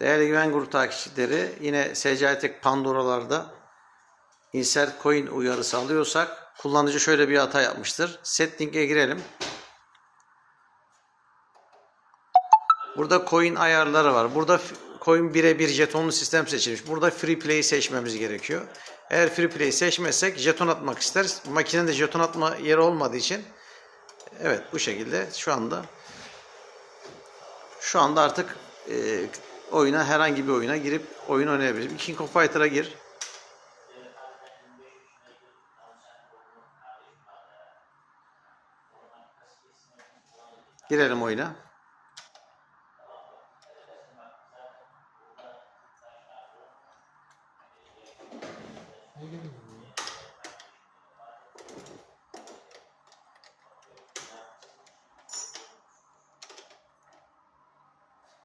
Değerli Güven Grup takipçileri yine SCI Tek Pandora'larda insert coin uyarısı alıyorsak kullanıcı şöyle bir hata yapmıştır. Setting'e girelim. Burada coin ayarları var. Burada coin birebir jetonlu sistem seçilmiş. Burada free play seçmemiz gerekiyor. Eğer free play seçmezsek jeton atmak ister. Makinenin de jeton atma yeri olmadığı için evet bu şekilde şu anda şu anda artık e, oyuna herhangi bir oyuna girip oyun oynayabilirim. King of Fighter'a gir. Girelim oyuna.